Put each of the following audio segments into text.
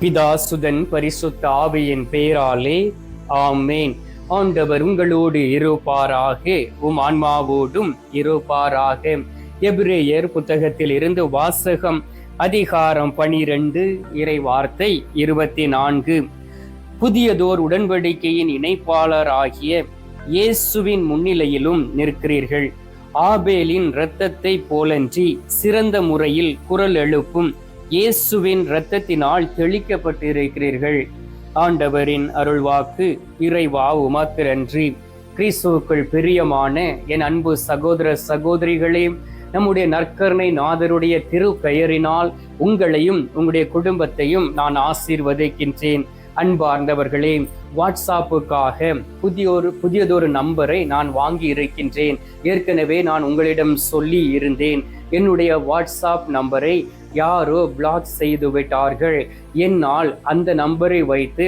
பிதாசுதன் பரிசுத்த ஆவியின் பேராலே ஆமேன். ஆண்டவர் உங்களோடு இருப்பாராக உம் ஆன்மாவோடும் இருப்பாராக. எபிரேயர் புத்தகத்தில் இருந்து வாசகம் அதிகாரம் பனிரெண்டு இறை வார்த்தை இருபத்தி நான்கு புதியதோர் உடன்படிக்கையின் இணைப்பாளர் ஆகிய இயேசுவின் முன்னிலையிலும் நிற்கிறீர்கள். ஆபேலின் இரத்தத்தை போலன்றி சிறந்த முறையில் குரல் எழுப்பும் இயேசுவின் இரத்தத்தினால் தெளிக்கப்பட்டிருக்கிறீர்கள். ஆண்டவரின் அருள்வாக்கு இறைவா உமாத்திரன்றி. கிறிஸ்துவுக்குள் பிரியமான என் அன்பு சகோதர சகோதரிகளே நம்முடைய நற்கருணை நாதருடைய திரு பெயரினால் உங்களையும் உங்களுடைய குடும்பத்தையும் நான் ஆசீர்வதிக்கின்றேன். அன்பார்ந்தவர்களே வாட்ஸ்அப்புக்காக புதியொரு புதியதொரு நம்பரை நான் வாங்கி இருக்கின்றேன் ஏற்கனவே நான் உங்களிடம் சொல்லி இருந்தேன் என்னுடைய வாட்ஸ்அப் நம்பரை யாரோ பிளாக் செய்து விட்டார்கள். என்னால் அந்த நம்பரை வைத்து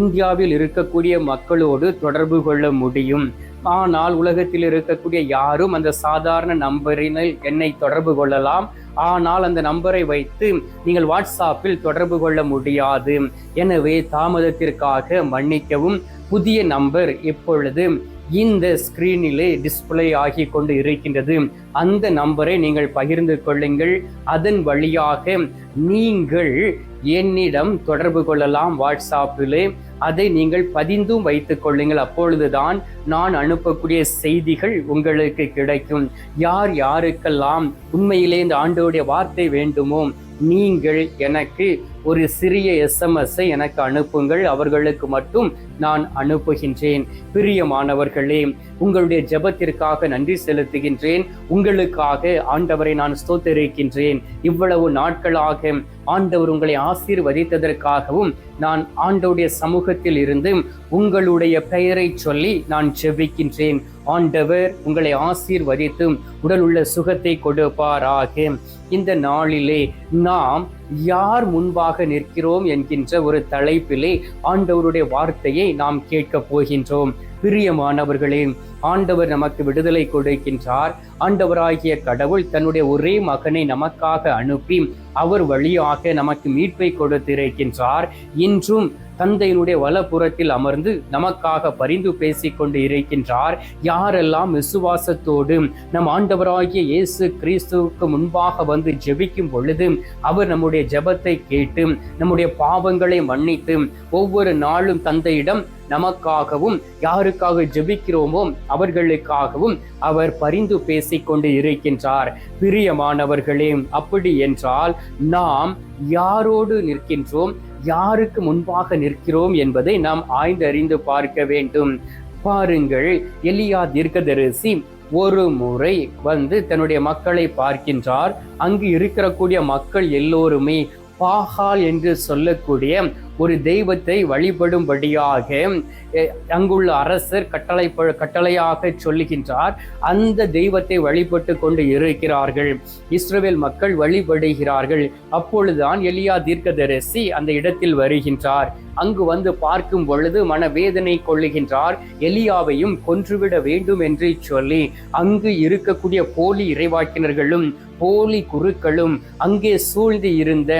இந்தியாவில் இருக்கக்கூடிய மக்களோடு தொடர்பு கொள்ள முடியும். ஆனால் உலகத்தில் இருக்கக்கூடிய யாரும் அந்த சாதாரண நம்பரினில் என்னை தொடர்பு கொள்ளலாம். ஆனால் அந்த நம்பரை வைத்து நீங்கள் வாட்ஸ்அப்பில் தொடர்பு கொள்ள முடியாது. எனவே தாமதத்திற்காக மன்னிக்கவும் புதிய நம்பர் இப்பொழுது இந்த ஸ்கிரீனிலே டிஸ்பிளே ஆகி கொண்டு இருக்கின்றது. அந்த நம்பரை நீங்கள் பகிர்ந்து கொள்ளுங்கள். அதன் வழியாக நீங்கள் என்னிடம் தொடர்பு கொள்ளலாம் வாட்ஸ்அப்பிலே. அதை நீங்கள் பதிந்தும் வைத்துக் கொள்ளுங்கள். அப்பொழுதுதான் நான் அனுப்பக்கூடிய செய்திகள் உங்களுக்கு கிடைக்கும். யார் யாருக்கெல்லாம் உண்மையிலே இந்த ஆண்டோடைய வார்த்தை வேண்டுமோ நீங்கள் எனக்கு ஒரு சிறிய எஸ்எம்எஸ்ஸை எனக்கு அனுப்புங்கள். அவர்களுக்கு மட்டும் நான் அனுப்புகின்றேன். பிரியமானவர்களே உங்களுடைய ஜெபத்திற்காக நன்றி செலுத்துகின்றேன். உங்களுக்காக ஆண்டவரை நான் ஸ்தோத்தரிக்கின்றேன். இவ்வளவு நாட்களாக ஆண்டவர் உங்களை ஆசீர்வதித்ததற்காகவும் நான் ஆண்டவுடைய சமூகத்தில் இருந்து உங்களுடைய பெயரை சொல்லி நான் செவிக்கின்றேன். ஆண்டவர் உங்களை ஆசீர்வதித்து உடல் உள்ள சுகத்தை கொடுப்பாராக. இந்த நாளிலே நாம் யார் முன்பாக நிற்கிறோம் என்கின்ற ஒரு தலைப்பிலே ஆண்டவருடைய வார்த்தையை நாம் கேட்கப் போகின்றோம். பிரியமானவர்களே ஆண்டவர் நமக்கு விடுதலை கொடுக்கின்றார். ஆண்டவராகிய கடவுள் தன்னுடைய ஒரே மகனை நமக்காக அனுப்பி அவர் வழியாக நமக்கு மீட்பை கொடுத்திருக்கின்றார். இன்றும் தந்தையினுடைய வலப்புறத்தில் அமர்ந்து நமக்காக பரிந்து பேசிக் கொண்டு இருக்கின்றார். யாரெல்லாம் விசுவாசத்தோடு நம் ஆண்டவராகிய இயேசு கிறிஸ்துவுக்கு முன்பாக வந்து ஜெபிக்கும் பொழுது அவர் நம்முடைய ஜெபத்தை கேட்டு நம்முடைய பாவங்களை மன்னித்து ஒவ்வொரு நாளும் தந்தையிடம் நமக்காகவும் யாருக்காக ஜெபிக்கிறோமோ அவர்களுக்காகவும் அவர் பரிந்து பேசிக்கொண்டு இருக்கின்றார். பிரியமானவர்களே அப்படி என்றால் நாம் யாரோடு நிற்கின்றோம்? யாருக்கு முன்பாக நிற்கிறோம் என்பதை நாம் ஆய்ந்தறிந்து பார்க்க வேண்டும். பாருங்கள் எலியா தீர்க்கதரிசி ஒரு முறை வந்து தன்னுடைய மக்களை பார்க்கின்றார். அங்கு இருக்கக்கூடிய மக்கள் எல்லோருமே பாகால் என்று சொல்லக்கூடிய ஒரு தெய்வத்தை வழிபடும்படியாக அங்குள்ள அரசர் கட்டளை கட்டளையாக சொல்லுகின்றார் அந்த தெய்வத்தை வழிபட்டு கொண்டு இருக்கிறார்கள். இஸ்ரேல் மக்கள் வழிபடுகிறார்கள். அப்பொழுதுதான் எலியா தீர்க்கதரிசி அந்த இடத்தில் வருகின்றார். அங்கு வந்து பார்க்கும் பொழுது மனவேதனை கொள்ளுகின்றார். எலியாவையும் கொன்றுவிட வேண்டும் என்று சொல்லி அங்கு இருக்கக்கூடிய போலி இறைவாக்கினர்களும் போலி குருக்களும் அங்கே சூழ்ந்து இருந்த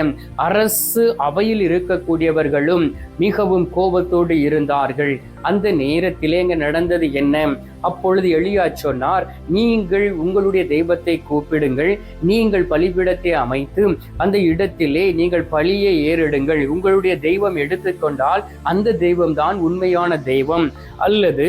அரசு அவையில் இருக்கக்கூடியவர் அவர்களும் மிகவும் கோபத்தோடு இருந்தார்கள். அந்த நேரத்திலே அங்க நடந்தது என்ன? அப்பொழுது எளியா சொன்னார் நீங்கள் உங்களுடைய தெய்வத்தை கூப்பிடுங்கள் நீங்கள் பலிபீடத்தை அமைத்து அந்த இடத்திலே நீங்கள் பலியை ஏறிடுங்கள். உங்களுடைய தெய்வம் எடுத்துக்கொண்டால் அந்த தெய்வம் தான் உண்மையான தெய்வம். அல்லது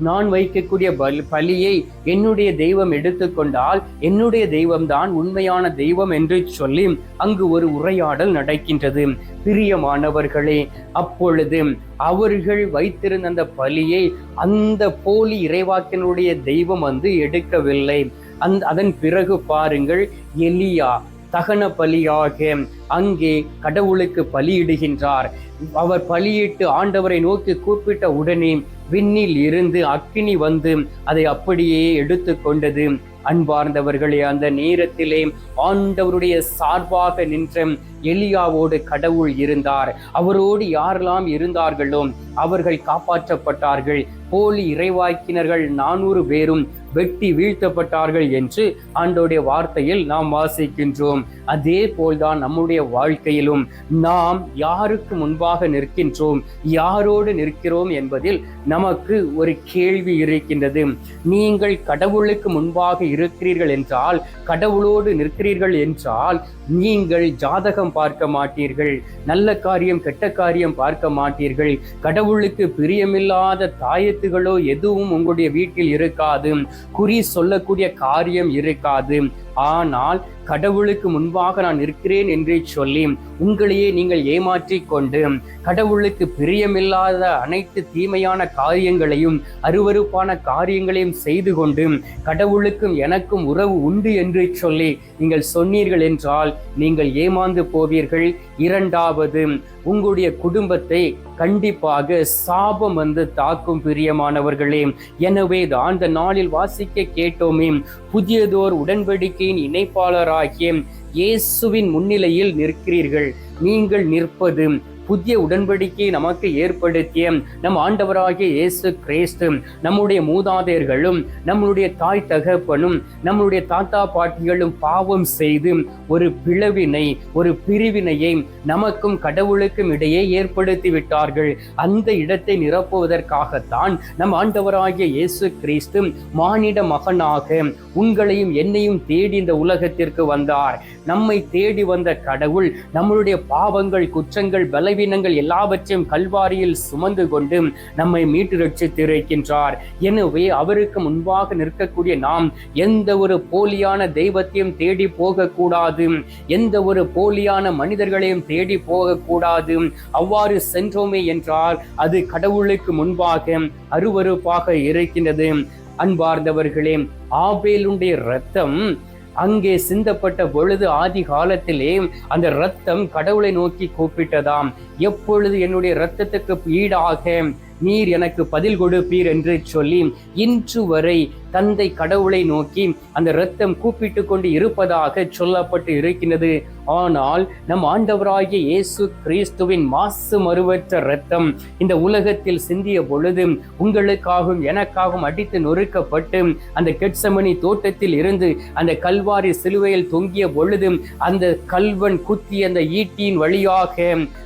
நான் வைக்கக்கூடிய பலி பலியை என்னுடைய தெய்வம் எடுத்துக்கொண்டால் என்னுடைய தெய்வம்தான் உண்மையான தெய்வம் என்று சொல்லி அங்கு ஒரு உரையாடல் நடக்கின்றது. பிரியமானவர்களே அப்பொழுது அவர்கள் வைத்திருந்த அந்த பலியை அந்த போலி இறைவாக்கினுடைய தெய்வம் வந்து எடுக்கவில்லை. அந் அதன் பிறகு பாருங்கள் எலியா தகன பலியாக. அங்கே கடவுளுக்கு பலியிடுகின்றார். அவர் பலியிட்டு ஆண்டவரை நோக்கி கூப்பிட்ட உடனே விண்ணில் இருந்து அக்கினி வந்து அதை அப்படியே எடுத்து கொண்டது அன்பார்ந்தவர்களே அந்த நேரத்திலே ஆண்டவருடைய சார்பாக நின்ற எலியாவோடு கடவுள் இருந்தார். அவரோடு யாரெல்லாம் இருந்தார்களோ அவர்கள் காப்பாற்றப்பட்டார்கள். போலி இறைவாக்கினர்கள் நானூறு பேரும் வெட்டி வீழ்த்தப்பட்டார்கள் என்று ஆண்டோடைய வார்த்தையில் நாம் வாசிக்கின்றோம். அதே போல்தான் நம்முடைய வாழ்க்கையிலும் நாம் யாருக்கு முன்பாக நிற்கின்றோம் யாரோடு நிற்கிறோம் என்பதில் நமக்கு ஒரு கேள்வி இருக்கின்றது. நீங்கள் கடவுளுக்கு முன்பாக இருக்கிறீர்கள் என்றால் கடவுளோடு நிற்கிறீர்கள் என்றால் நீங்கள் ஜாதகம் பார்க்க மாட்டீர்கள் நல்ல காரியம் கெட்ட காரியம் பார்க்க மாட்டீர்கள். கடவுளுக்கு பிரியமில்லாத தாயத்துகளோ எதுவும் உங்களுடைய வீட்டில் இருக்காது. குறி சொல்லக்கூடிய காரியம் இருக்காது. ஆனால் கடவுளுக்கு முன்பாக நான் இருக்கிறேன் என்று சொல்லி உங்களையே நீங்கள் ஏமாற்றிக் கொண்டு கடவுளுக்கு பிரியமில்லாத அனைத்து தீமையான காரியங்களையும் அருவருப்பான காரியங்களையும் செய்து கொண்டு கடவுளுக்கும் எனக்கும் உறவு உண்டு என்று சொல்லி நீங்கள் சொன்னீர்கள் என்றால் நீங்கள் ஏமாந்து போவீர்கள். இரண்டாவது உங்களுடைய குடும்பத்தை கண்டிப்பாக சாபம் வந்து தாக்கும் பிரியமானவர்களே. எனவே தான் அந்த நாளில் வாசிக்க கேட்டோமே. புதியதோர் உடன்படிக்கையின் இணைப்பாளராகிய இயேசுவின் முன்னிலையில் நிற்கிறீர்கள். நீங்கள் நிற்பது புதிய உடன்படிக்கையை நமக்கு ஏற்படுத்திய நம் ஆண்டவராகிய இயேசு கிறிஸ்து நம்முடைய மூதாதையர்களும் நம்மளுடைய தாய் தகப்பனும் நம்மளுடைய தாத்தா பாட்டிகளும் பாவம் செய்து ஒரு பிளவினை ஒரு பிரிவினையை நமக்கும் கடவுளுக்கும் இடையே ஏற்படுத்தி விட்டார்கள் அந்த இடத்தை நிரப்புவதற்காகத்தான் நம் ஆண்டவராகிய இயேசு கிறிஸ்து மானிட மகனாக உங்களையும் என்னையும் தேடி இந்த உலகத்திற்கு வந்தார். நம்மை தேடி வந்த கடவுள் நம்மளுடைய பாவங்கள் குற்றங்கள் பலவீனங்கள் எல்லாவற்றையும் கல்வாரியில் சுமந்து கொண்டு நம்மை மீட்டு ரட்சித்திருக்கின்றார் எனவே அவருக்கு முன்பாக நிற்கக்கூடிய நாம் எந்த ஒரு போலியான தெய்வத்தையும் தேடி போகக்கூடாது. எந்த ஒரு போலியான மனிதர்களையும் தேடி போகக்கூடாது. அவ்வாறு சென்றோமே என்றால் அது கடவுளுக்கு முன்பாக அருவருப்பாக இருக்கின்றது. அன்பார்ந்தவர்களே ஆபேலுடைய ரத்தம் அங்கே சிந்தப்பட்ட பொழுது ஆதி காலத்திலே அந்த ரத்தம் கடவுளை நோக்கி கூப்பிட்டதாம். எப்பொழுது என்னுடைய ரத்தத்துக்கு ஈடாக நீர் எனக்கு பதில் கொடுப்பீர் என்று சொல்லி இன்று வரை தந்தை கடவுளை நோக்கி அந்த இரத்தம் கூப்பிட்டு கொண்டு இருப்பதாக சொல்லப்பட்டு இருக்கின்றது. ஆனால் நம் ஆண்டவராகிய இயேசு கிறிஸ்துவின் மாசு மறுவற்ற இரத்தம் இந்த உலகத்தில் சிந்திய பொழுது உங்களுக்காகவும் எனக்காகவும் அடித்து நொறுக்கப்பட்டு அந்த கெட்சமணி தோட்டத்தில் இருந்து அந்த கல்வாரி சிலுவையில் தொங்கிய பொழுது அந்த கல்வன் குத்தி அந்த ஈட்டியின் வழியாக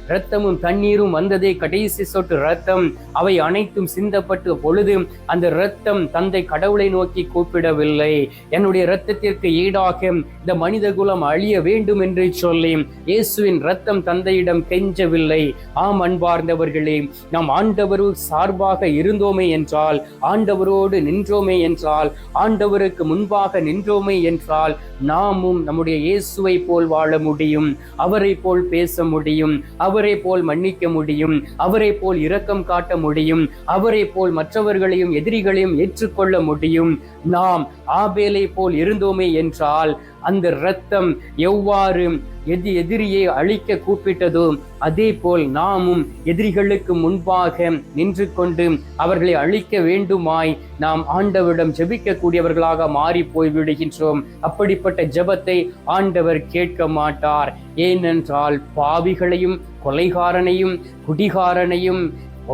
இரத்தமும் தண்ணீரும் வந்ததே கடைசி சொட்டு இரத்தம். அவை அனைத்தும் சிந்தப்பட்ட பொழுது அந்த இரத்தம் தந்தை கடவுளை நோக்கி கூப்பிடவில்லை. என்னுடைய இரத்தத்திற்கு ஈடாக இந்த மனித குலம் அழிய வேண்டும் என்று சொல்லி இயேசுவின் இரத்தம் தந்தையிடம் கெஞ்சவில்லை. ஆம் அன்பார்ந்தவர்களே நாம் ஆண்டவரு சார்பாக இருந்தோமே என்றால் ஆண்டவரோடு நின்றோமே என்றால் ஆண்டவருக்கு முன்பாக நின்றோமே என்றால் நாமும் நம்முடைய இயேசுவை போல் வாழ முடியும் அவரை போல் பேச முடியும் அவரை போல் மன்னிக்க முடியும் அவரை போல் இரக்கம் காட்ட முடியும் அவரை போல் மற்றவர்களையும் எதிரிகளையும் ஏற்றுக்கொள்ள முடியும். நாம் ஆபேலை போல் இருந்தோமே என்றால் அந்த இரத்தம் எவ்வாறு எதி எதிரியை அழிக்க கூப்பிட்டதோ அதே போல் நாமும் எதிரிகளுக்கு முன்பாக நின்று கொண்டு அவர்களை அழிக்க வேண்டுமாய் நாம் ஆண்டவரிடம் ஜெபிக்கக்கூடியவர்களாக மாறி போய் விடுகின்றோம் அப்படிப்பட்ட ஜெபத்தை ஆண்டவர் கேட்க மாட்டார். ஏனென்றால் பாவிகளையும் கொலைகாரனையும் குடிகாரனையும்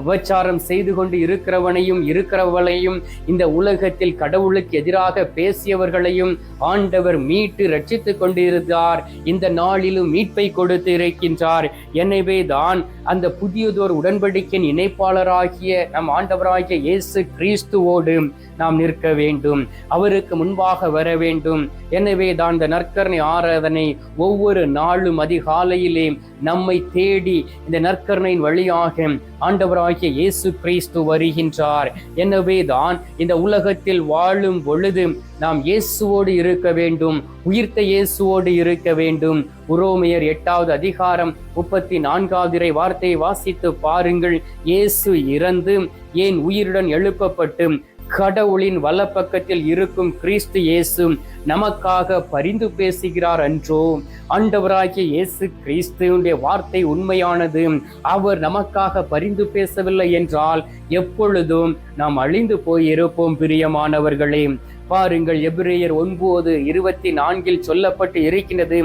உபச்சாரம் செய்து கொண்டு இருக்கிறவனையும் இருக்கிறவளையும் இந்த உலகத்தில் கடவுளுக்கு எதிராக பேசியவர்களையும் ஆண்டவர் மீட்டு ரட்சித்து கொண்டிருந்தார். இந்த நாளிலும் மீட்பை கொடுத்து இருக்கின்றார். எனவே தான் அந்த புதியதோர் உடன்படிக்கையின் இணைப்பாளராகிய நம் ஆண்டவராகிய இயேசு கிறிஸ்துவோடு நாம் நிற்க வேண்டும். அவருக்கு முன்பாக வர வேண்டும். எனவே தான் இந்த நற்கரணை ஆராதனை ஒவ்வொரு நாளும் அதிகாலையிலே நம்மை தேடி இந்த நற்கரணையின் வழியாக ஆண்டவர் ஆண்டவராகிய இயேசு கிறிஸ்து வருகின்றார். எனவே தான் இந்த உலகத்தில் வாழும் பொழுது நாம் இயேசுவோடு இருக்க வேண்டும் உயிர்த்த இயேசுவோடு இருக்க வேண்டும். உரோமையர் எட்டாவது அதிகாரம் முப்பத்தி நான்காவது வார்த்தையை வாசித்து பாருங்கள். இயேசு இறந்து ஏன் உயிருடன் எழுப்பப்பட்டு கடவுளின் வலப்பக்கத்தில் இருக்கும் கிறிஸ்து இயேசு நமக்காக பரிந்து பேசுகிறார் என்றோ ஆண்டவராகிய இயேசு கிறிஸ்துவனுடைய வார்த்தை உண்மையானது அவர் நமக்காக பரிந்து பேசவில்லை என்றால் எப்பொழுதும் நாம் அழிந்து போய் இருப்போம் பிரியமானவர்களே. பாருங்கள் எபிரேயர் ஒன்பது இருபத்தி நான்கில் சொல்லப்பட்டு இருக்கின்றது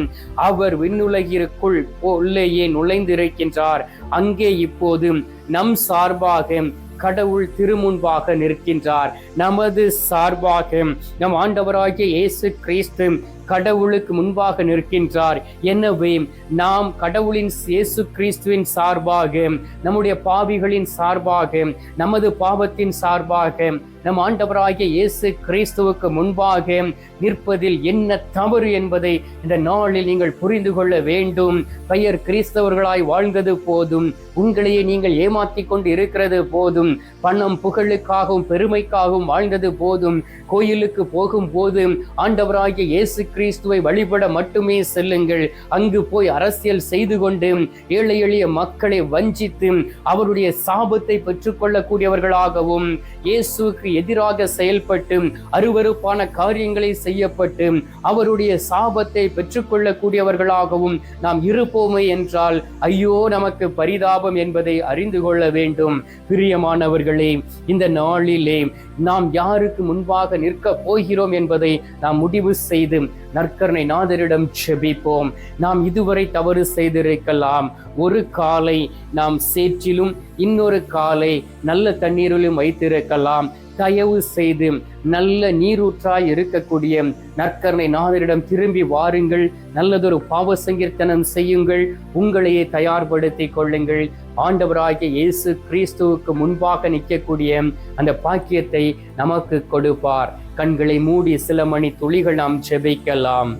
அவர் விண்ணுலகிற்குள் உள்ளேயே நுழைந்திருக்கின்றார். அங்கே இப்போது நம் சார்பாக கடவுள் திருமுன்பாக நிற்கின்றார். நமது சார்பாக நம் ஆண்டவராகிய இயேசு கிறிஸ்து கடவுளுக்கு முன்பாக நிற்கின்றார். எனவே நாம் கடவுளின் இயேசு கிறிஸ்துவின் சார்பாக நம்முடைய பாவிகளின் சார்பாக நமது பாவத்தின் சார்பாக நம் ஆண்டவராகிய இயேசு கிறிஸ்துவுக்கு முன்பாக நிற்பதில் என்ன தவறு என்பதை இந்த நாளில் நீங்கள் புரிந்து கொள்ள வேண்டும். பெயர் கிறிஸ்தவர்களாய் வாழ்ந்தது போதும் உங்களையே நீங்கள் ஏமாத்தி கொண்டு இருக்கிறது போதும் பணம் புகழுக்காகவும் பெருமைக்காகவும் வாழ்ந்தது போதும் கோயிலுக்கு போகும் போது ஆண்டவராகிய இயேசு கிறிஸ்துவை வழிபட மட்டுமே செல்லுங்கள். அங்கு போய் அரசியல் செய்து கொண்டு ஏழை எளிய மக்களை வஞ்சித்து அவருடைய சாபத்தை பெற்றுக்கொள்ளக்கூடியவர்களாகவும் இயேசுக்கு எதிராக செயல்பட்டு அருவருப்பான காரியங்களை செய்யப்பட்டு அவருடைய சாபத்தை பெற்றுக்கொள்ளக்கூடியவர்களாகவும் நாம் இருப்போமே என்றால் ஐயோ நமக்கு பரிதாபம் என்பதை அறிந்து கொள்ள வேண்டும். பிரியமானவர்களே இந்த நாளிலே நாம் யாருக்கு முன்பாக நிற்க போகிறோம் என்பதை நாம் முடிவு செய்து நற்கரணை நாதரிடம் செபிப்போம். நாம் இதுவரை தவறு செய்திருக்கலாம். ஒரு காலை நாம் சேற்றிலும் இன்னொரு காலை நல்ல தண்ணீரிலும் வைத்திருக்கலாம். தயவு செய்து நல்ல நீரூற்றாய் இருக்கக்கூடிய நற்கரணை நாதரிடம் திரும்பி வாருங்கள். நல்லதொரு பாவ சங்கீர்த்தனம் செய்யுங்கள். உங்களையே தயார்படுத்தி கொள்ளுங்கள். ஆண்டவராகிய இயேசு கிறிஸ்துவுக்கு முன்பாக நிற்கக்கூடிய அந்த பாக்கியத்தை நமக்கு கொடுப்பார். கண்களை மூடி சில மணி துளிகள் நாம் செபிக்கலாம்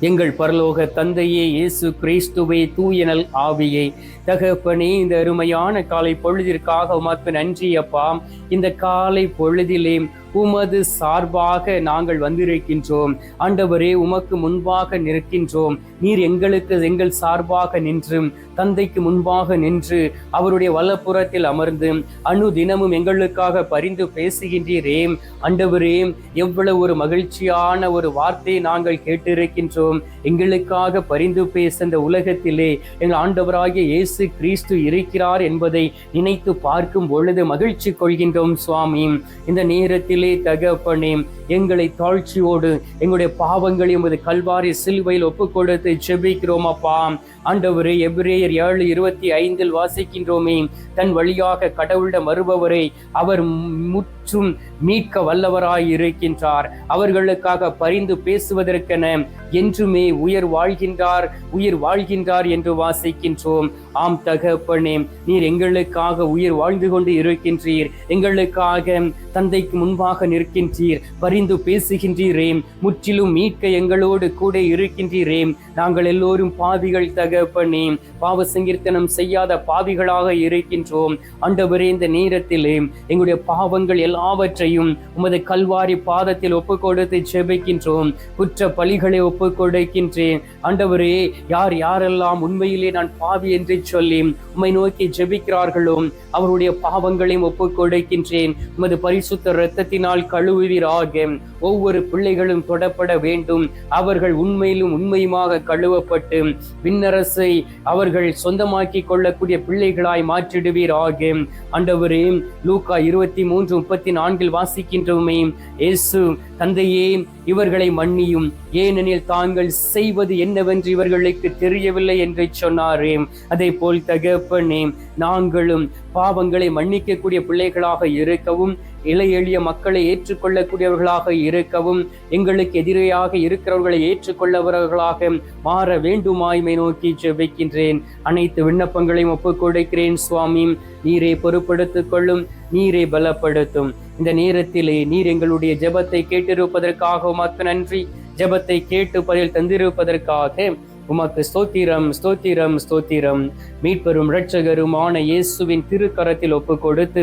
எங்கள் பரலோக தந்தையே இயேசு கிறிஸ்துவை தூயனல் ஆவியை. தகப்பனே இந்த அருமையான காலை பொழுதிற்காக உமக்கு நன்றி அப்பா. இந்த காலை பொழுதிலே உமது சார்பாக நாங்கள் வந்திருக்கின்றோம். ஆண்டவரே உமக்கு முன்பாக நிற்கின்றோம். நீர் எங்களுக்கு எங்கள் சார்பாக நின்று தந்தைக்கு முன்பாக நின்று அவருடைய வலப்புறத்தில் அமர்ந்து அணு தினமும் எங்களுக்காக பரிந்து பேசுகின்றீரே அண்டவரே எவ்வளவு ஒரு மகிழ்ச்சியான ஒரு வார்த்தையை நாங்கள் கேட்டிருக்கின்றோம். எங்களுக்காக பரிந்து பேச இந்த உலகத்திலே எங்கள் ஆண்டவராகிய இயேசு கிறிஸ்து இருக்கிறார் என்பதை நினைத்து பார்க்கும் பொழுது மகிழ்ச்சி கொள்கின்றோம் சுவாமி. இந்த நேரத்திலே தகப்பனே எங்களை தாழ்ச்சியோடு எங்களுடைய பாவங்களை உமது கல்வாரி சிலுவையில் ஒப்பு கொடுத்து செபிக்கிறோம் அப்பா. ஆண்டவரே எபிரேயர் ஏழு இருபத்தி ஐந்தில் வாசிக்கின்றோமே. தன் வழியாக கடவுளிடம் வருபவரை அவர் முற்றும் மீட்க வல்லவராய் இருக்கின்றார். அவர்களுக்காக பரிந்து பேசுவதற்கென என்றுமே உயர் வாழ்கின்றார் உயிர் வாழ்கின்றார் என்று வாசிக்கின்றோம். ஆம் தகப்பனே நீர் எங்களுக்காக உயிர் வாழ்ந்து கொண்டு இருக்கின்றீர். எங்களுக்காக தந்தைக்கு முன்பாக நிற்கின்றீர். பரிந்து பேசுகின்றீரே முற்றிலும் மீட்க எங்களோடு கூட இருக்கின்றீரே. நாங்கள் எல்லோரும் பாவிகள் தகப்பனே பாவ சங்கீர்த்தனம் செய்யாத பாவிகளாக இருக்கின்றோம். ஆண்டவரே இந்த நேரத்திலே எங்களுடைய பாவங்கள் எல்லாவற்றையும் உமது கல்வாரி பாதத்தில் ஒப்பு கொடுத்து ஜெபிக்கின்றோம். குற்ற பலிகளை ஒப்பு கொடுக்கின்றேன் ஆண்டவரே யார் யாரெல்லாம் உண்மையிலே நான் பாவி என்று சொல்லி உம்மை நோக்கி ஜெபிக்கிறார்களோ அவருடைய பாவங்களையும் ஒப்பு கொடுக்கின்றேன் உமது பரிசுத்த இரத்தத்தினால் கழுவுவீராக. ஒவ்வொரு பிள்ளைகளும் தொடப்பட வேண்டும். அவர்கள் உண்மையிலும் உண்மையுமாக கழுவப்பட்டு விண்ணரசை அவர்கள் சொந்தமாக்கி கொள்ளக்கூடிய பிள்ளைகளாய் மாற்றிடுவீராக. ஆண்டவரே லூக்கா இருபத்தி மூன்று முப்பத்தி நான்கில் வாசிக்கின்றோமே இயேசு தந்தையே இவர்களை மன்னியும். ஏனெனில் தாங்கள் செய்வது என்னவென்று இவர்களுக்கு தெரியவில்லை என்று சொன்னாரே. அதே போல் தகப்பனே நாங்களும் பாவங்களை மன்னிக்கக்கூடிய பிள்ளைகளாக இருக்கவும் இலை எளிய மக்களை ஏற்றுக்கொள்ளக்கூடியவர்களாக இருக்கவும் எங்களுக்கு எதிரையாக இருக்கிறவர்களை ஏற்றுக்கொள்ளவர்களாக மாற வேண்டுமாய்மை நோக்கி ஜெபிக்கின்றேன் அனைத்து விண்ணப்பங்களையும் ஒப்புக்கொடுக்கிறேன் சுவாமி. நீரே பொறுப்படுத்திக் கொள்ளும் நீரே பலப்படுத்தும். இந்த நேரத்திலே நீர் எங்களுடைய ஜெபத்தை கேட்டிருப்பதற்காக உமக்கு நன்றி. ஜெபத்தை கேட்டு பதில் தந்திருப்பதற்காக உமக்கு ஸ்தோத்திரம் ஸ்தோத்திரம் ஸ்தோத்திரம். மீட்பெரும் இரட்சகருமான இயேசுவின் திருக்கரத்தில் ஒப்பு கொடுத்து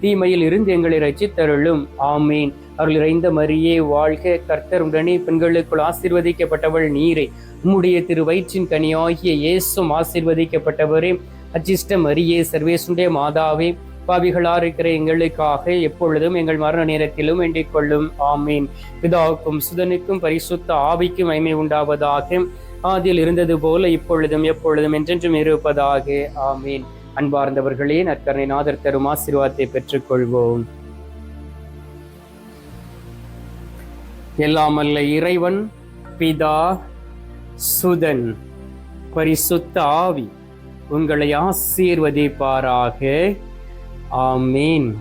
தீமையில் இருந்து எங்களை ரச்சித்தருளும் ஆமீன். அருள் இறைந்த மரியே வாழ்க கர்த்தர் உடனே பெண்களுக்குள் ஆசீர்வதிக்கப்பட்டவள் நீரே. உம்முடைய திரு வயிற்றின் கனியாகிய இயேசும் ஆசீர்வதிக்கப்பட்டவரே. அச்சிஷ்ட மரியே சர்வேசுண்டே மாதாவே. பாவிகளா இருக்கிற எங்களுக்காக எப்பொழுதும் எங்கள் மரண நேரத்திலும் வேண்டிக் கொள்ளும். ஆமீன். பிதாவுக்கும் சுதனுக்கும் பரிசுத்த ஆவிக்கும் மைமை உண்டாவதாக. ஆதியில் இருந்தது போல இப்பொழுதும் எப்பொழுதும் என்றென்றும் இருப்பதாக. ஆமீன். அன்பார்ந்தவர்களே நற்கரணை நாதர் தரும் ஆசீர்வாதத்தை பெற்றுக்கொள்வோம். எல்லாம் அல்ல இறைவன் பிதா சுதன் பரிசுத்த ஆவி உங்களை ஆசீர்வதிப்பாராக. ஆமீன்.